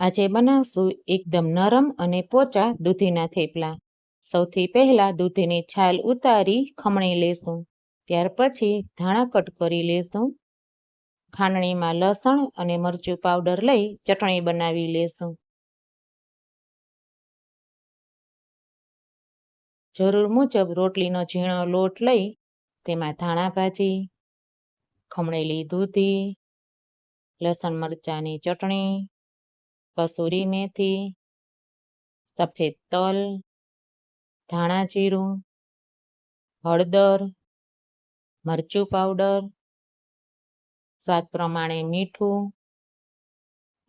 આજે બનાવશું એકદમ નરમ અને પોચા દૂધીના થેપલા. સૌથી પહેલા દૂધીની છાલ ઉતારી ખમણી લેશું. ત્યાર પછી ધાણા કટ કરી લેશું. ખાંડણીમાં લસણ અને મરચું પાવડર લઈ ચટણી બનાવી લેશું. જરૂર મુજબ રોટલીનો ઝીણો લોટ લઈ તેમાં ધાણા ભાજી, ખમણેલી દૂધી, લસણ મરચાંની ચટણી કસૂરી મેથી સફેદ તલ, ધાણા જીરું, હળદર, મરચું પાવડર, સ્વાદ પ્રમાણે મીઠું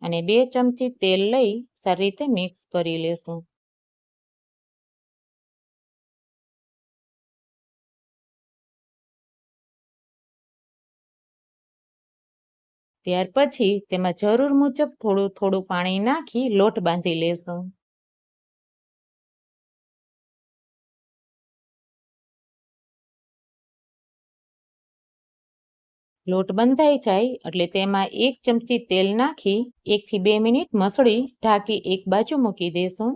અને બે ચમચી તેલ લઈ સારી રીતે મિક્સ કરી લેશું. ત્યાર પછી તેમાં જરૂર મુજબ થોડું થોડું પાણી નાખી લોટ બાંધી લેશું. લોટ બંધાઈ જાય એટલે તેમાં એક ચમચી તેલ નાખી એકથી બે મિનિટ મસળી ઢાંકી એક બાજુ મૂકી દેશું.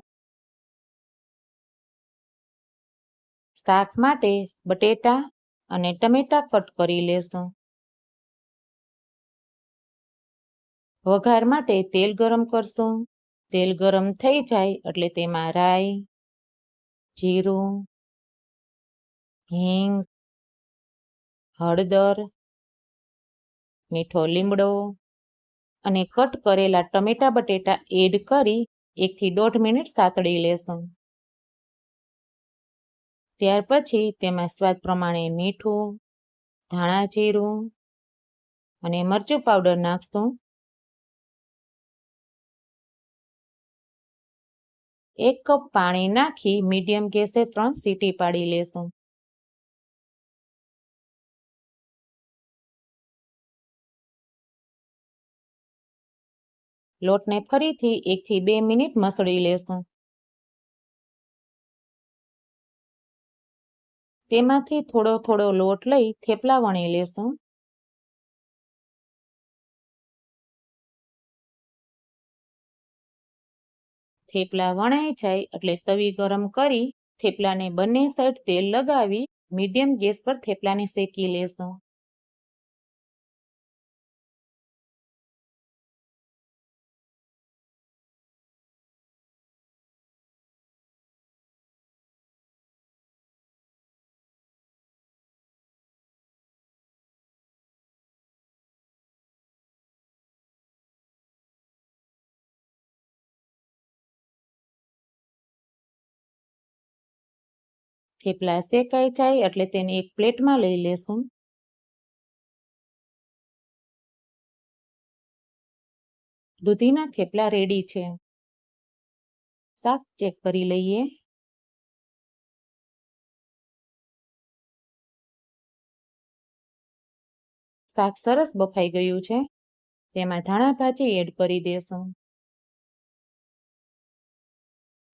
શાક માટે બટેટા અને ટમેટા કટ કરી લેશું. વઘાર માટે તેલ ગરમ કરશું. તેલ ગરમ થઈ જાય એટલે તેમાં રાઈ, જીરું, હિંગ, હળદર, મીઠો લીમડો અને કટ કરેલા ટમેટા બટેટા એડ કરી એકથી દોઢ મિનિટ સાતળી લેશું. ત્યાર પછી તેમાં સ્વાદ પ્રમાણે મીઠું, ધાણા જીરું અને મરચું પાવડર નાખશું. એક કપ પાણી નાખી મીડિયમ ગેસે ત્રણ સીટી પાડી લેશું. લોટને ફરીથી એકથી બે મિનિટ મસળી લેશું. તેમાંથી થોડો થોડો લોટ લઈ થેપલા વણી લેશું. થેપલા વણાઈ જાય એટલે તવી ગરમ કરી થેપલાને બંને સાઈડ તેલ લગાવી મીડિયમ ગેસ પર થેપલાને શેકી લેશું. થેપલા શેકાઈ જાય એટલે તેને એક પ્લેટમાં લઈ લેશું. દૂધીના થેપલા રેડી છે. શાક ચેક કરી લઈએ. શાક સરસ બફાઈ ગયું છે. તેમાં ધાણા ભાજી એડ કરી દેશું.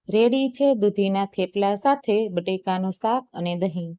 રેડી છે દૂધીના થેપલા સાથે બટેકાનું શાક અને દહીં.